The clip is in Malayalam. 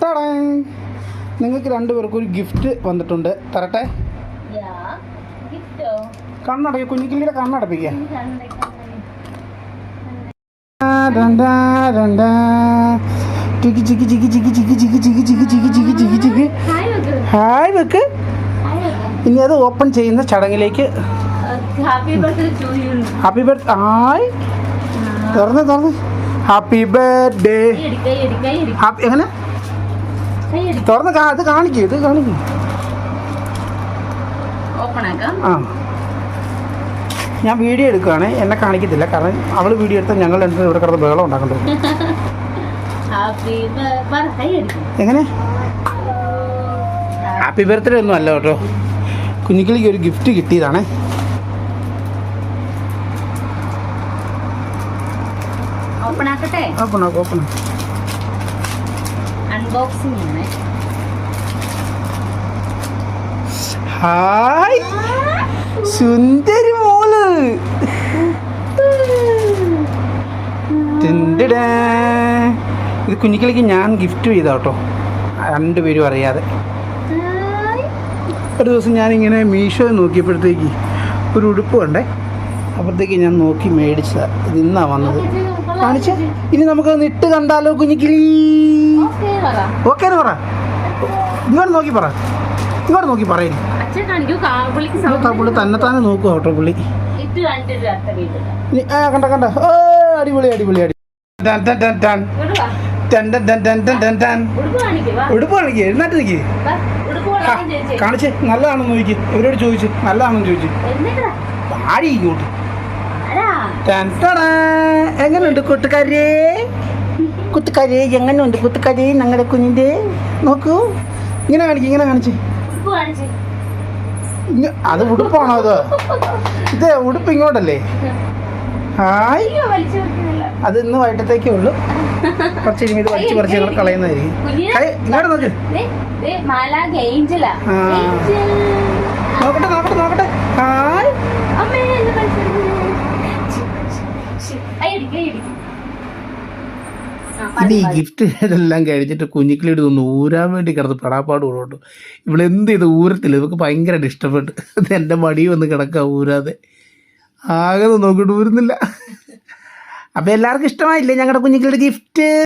ടടൻ. നിങ്ങൾക്ക് രണ്ടുപേർക്കും ഒരു ഗിഫ്റ്റ് വന്നിട്ടുണ്ട് തരട്ടെ ഗിഫ്റ്റോ കണ്ണടയ്ക്കുക കുഞ്ഞിക്കിള്ളിയുടെ കണ്ണടപ്പിക്കുക ചിക്കി ചിക്കി ചിക്കി ചിക്കി ചിക്കി ചിക്കി ചിക്കി ചിക്കി ചിക്കി ചിക്കി ചിക്കി ചിക്കി ഹായ് വെക്ക് ഇനി അത് ഓപ്പൺ ചെയ്യുന്ന ചടങ്ങിലേക്ക് ബർത്ത്ഡേ ഹാപ്പി ബർത്ത് ഹായ് തുറന്ന് തുറന്ന് ഹാപ്പി ബർത്ത്ഡേ ഹാപ്പി എങ്ങനെ? തുറന്ന് ഇത് കാണിക്കൂ ഇത് കാണിക്കും. ആ. ഞാൻ വീഡിയോ എടുക്കുകയാണ് എന്നെ കാണിക്കത്തില്ല. കാരണം അവൾ വീഡിയോ എടുത്താൽ ഞങ്ങൾ എന്ത് ഇവിടെ കിടന്ന് ബഹളം ഉണ്ടാക്കേണ്ടത് എങ്ങനെ? ഹാപ്പി ബർത്ത്ഡേ ഒന്നും അല്ല കേട്ടോ. കുഞ്ഞിക്കിളിക്ക് ഒരു ഗിഫ്റ്റ് കിട്ടിയതാണ്. ഓപ്പൺ ആക്കട്ടെ? ഓപ്പൺ ആക്കും ഓപ്പൺ അൺബോക്സിംഗ് ആണ്. ഹായ് സുന്ദരി മോൾ. ഇത് കുഞ്ഞിക്കളിക്ക് ഞാൻ ഗിഫ്റ്റ് ചെയ്ത കേട്ടോ രണ്ടുപേരും അറിയാതെ. ഒരു ദിവസം ഞാനിങ്ങനെ മീഷോ നോക്കിയപ്പോഴത്തേക്ക് ഒരു ഉടുപ്പ് കണ്ടേ. അപ്പോഴത്തേക്ക് ഞാൻ നോക്കി മേടിച്ചതാണ് ഇത് ഇന്നാ വന്നത്. കാണിച്ച്? ഇനി നമുക്ക് നിട്ട് കണ്ടാലോ കുഞ്ഞിക്കിളി ഓക്കെ പറ. ഇങ്ങോട്ട് നോക്കി പറ. ഇങ്ങോട്ട് നോക്കി പറയുന്നു പുള്ളി തന്നെ തന്നെ നോക്കുക കേട്ടോ പുള്ളി. ആ കണ്ട കണ്ട. അടിപൊളി അടിപൊളി അടി എഴുന്നേറ്റ് നിൽക്കേ കാണിച്ചേ. നല്ലതാണെന്ന് നോക്കി. ഇവരോട് ചോദിച്ചു. നല്ലതാണെന്ന് ചോദിച്ചു. ആടി ഇങ്ങോട്ട്. എങ്ങനെയുണ്ട് കൂട്ടുകാരെ? കുത്തുകാരി എങ്ങനെയുണ്ട് കുത്തുകാരി ഞങ്ങളുടെ കുഞ്ഞിന്റെ? നോക്കൂ. ഇങ്ങനെ കാണിച്ചു ഇങ്ങനെ കാണിച്ചു. അത് ഉടുപ്പാണോ അത്? ഇത് ഉടുപ്പ് ഇങ്ങോട്ടല്ലേ? ഹായ്. വലിച്ചു അത് ഇന്ന് വൈകിട്ടത്തേക്കേ ഉള്ളൂ. കുറച്ച് ഇത് കുറച്ച് പറിച്ച് ഞങ്ങൾ കളയുന്നതായിരിക്കും. ഇങ്ങോട്ട് നോക്ക്. നോക്കട്ടെ നോക്കട്ടെ നോക്കട്ടെ. ഹായ്. ഇനി ഈ ഗിഫ്റ്റ് ഇതെല്ലാം കഴിഞ്ഞിട്ട് കുഞ്ഞിക്കിളിയുടെ ഒന്ന് ഊരാൻ വേണ്ടി കിടന്ന് പെടാപ്പാട് കൊണ്ടു ഇവളെന്ത് ചെയ്ത് ഊരത്തില്ല. ഇവക്ക് ഭയങ്കരമായിട്ട് ഇഷ്ടപ്പെട്ടു. ഇത് എന്റെ മടി വന്ന് കിടക്കുക ഊരാതെ. ആകെ നോക്കിയിട്ട് ഊരുന്നില്ല. അപ്പം എല്ലാവർക്കും ഇഷ്ടമായില്ലേ ഞങ്ങളുടെ കുഞ്ഞിക്കിളിയുടെ ഗിഫ്റ്റ്